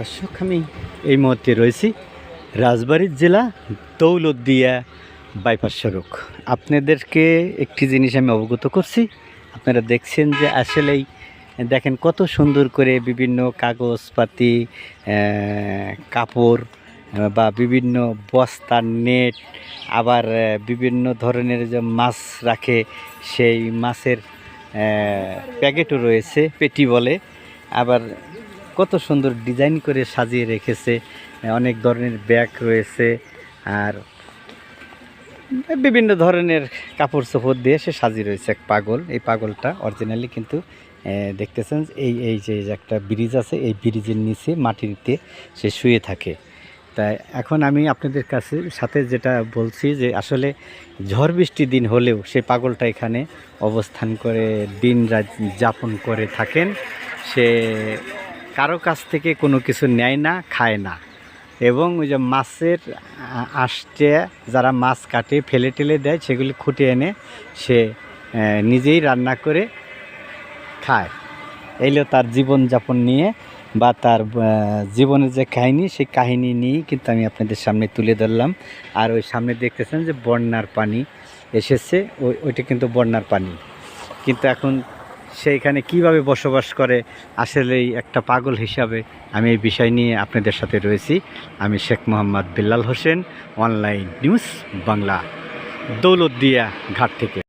দর্শক, আমি এই মুহূর্তে রয়েছি রাজবাড়ির জেলা দৌলতদিয়া বাইপাস সড়ক। আপনাদেরকে একটি জিনিস আমি অবগত করছি। আপনারা দেখছেন যে আসলেই দেখেন কত সুন্দর করে বিভিন্ন কাগজপাতি কাপড় বা বিভিন্ন বস্তার নেট, আবার বিভিন্ন ধরনের যে মাছ রাখে, সেই মাছের প্যাকেটও রয়েছে, পেটি বলে। আবার কত সুন্দর ডিজাইন করে সাজিয়ে রেখেছে, অনেক ধরনের ব্যাগ রয়েছে, আর বিভিন্ন ধরনের কাপড় চোপড় দিয়ে সে সাজিয়ে রয়েছে এক পাগল। এই পাগলটা অরিজিনালি কিন্তু দেখতেছেন এই এই যে একটা ব্রিজ আছে, এই ব্রিজের নিচে মাটিতে সে শুয়ে থাকে। তাই এখন আমি আপনাদের কাছে, সাথে যেটা বলছি যে আসলে ঝড় বৃষ্টি দিন হলেও সে পাগলটা এখানে অবস্থান করে দিন রাত যাপন করে থাকেন। সে কারও কাছ থেকে কোনো কিছু নেয় না, খায় না। এবং ওই যে মাছের আ- আষ্টে যারা মাছ কাটে, ফেলে টেলে দেয়, সেগুলি খুঁটে এনে সে নিজেই রান্না করে খায়। এইলো তার জীবনযাপন নিয়ে বা তার জীবনের যে কাহিনী, সেই কাহিনী নিয়েই কিন্তু আমি আপনাদের সামনে তুলে ধরলাম। আর ওই সামনে দেখতেছেন যে বন্যার পানি এসেছে ওই ওইটা কিন্তু বন্যার পানি। কিন্তু এখন সেইখানে কীভাবে বসবাস করে, আসলেই একটা পাগল হিসাবে আমি এই বিষয় নিয়ে আপনাদের সাথে রয়েছি। আমি শেখ মোহাম্মদ বিল্লাল হোসেন, অনলাইন নিউজ বাংলা, দৌলতদিয়া ঘাট থেকে।